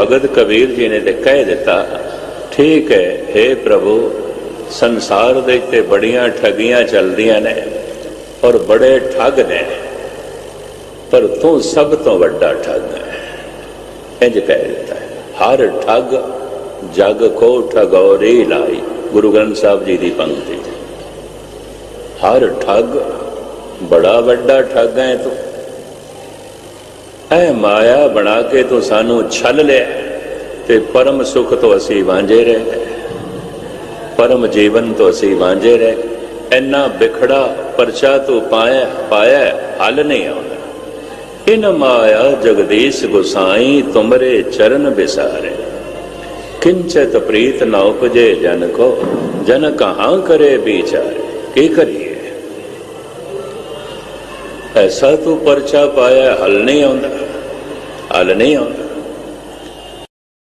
ਭਗਤ ਕਬੀਰ ਜੀ ਨੇ ਤੇ ਕਹਿ ਦਿੱਤਾ, ਠੀਕ ਹੈ हे ਪ੍ਰਭੂ, ਸੰਸਾਰ ਦੇ ਉੱਤੇ ਬੜੀਆਂ ਠੱਗੀਆਂ ਚੱਲਦੀਆਂ ਨੇ ਔਰ ਬੜੇ ਠੱਗ ਨੇ। ਪਰ ਤੂੰ ਸਭ ਤੋਂ ਵੱਡਾ ਠੱਗ ਹੈ। ਇੰਜ ਕਹਿ ਦਿੱਤਾ ਹਰ ਠੱਗ, ਜਗ ਕੋ ਠਗੌਰੀ ਲਾਈ। ਗੁਰੂ ਗ੍ਰੰਥ ਸਾਹਿਬ ਜੀ ਦੀ ਪੰਕਤੀ। ਹਰ ਠੱਗ, ਬੜਾ ਵੱਡਾ ਠੱਗ ਹੈ ਤੂੰ। ਐ ਮਾਇਆ ਬਣਾ ਕੇ ਤੂੰ ਸਾਨੂੰ ਛਲ ਲਿਆ ਤੇ ਪਰਮ ਸੁਖ ਤੋਂ ਅਸੀਂ ਵਾਂਝੇ ਰਹਿ ਪਰਮ ਜੀਵਨ ਤੋਂ ਅਸੀਂ ਵਾਂਝੇ ਰਹਿ ਗਏ। ਵਿਖੜਾ ਪਰਚਾ ਤੂੰ ਪਾਇਆ ਪਾਇਆ, ਹੱਲ ਨਹੀਂ ਆਉਂਦਾ। ਇਨ ਮਾਇਆ ਜਗਦੀਸ਼ ਗੁਸਾਈ ਤੁਮਰੇ ਚਰਨ ਬਿਸਾਰੇ ਕਿੰਚਤ ਪ੍ਰੀਤ ਨਾ ਉਪਜੇ ਜਨ ਕੋ, ਜਨ ਕਹਾਂ ਕਰੇ ਵਿਚਾਰੇ। ਕੀ ਕਰੀਏ? ਐਸਾ ਤੂੰ ਪਰਚਾ ਪਾਇਆ ਹੱਲ ਨਹੀਂ ਆਉਂਦਾ ਹੱਲ ਨਹੀਂ ਆਉਂਦਾ।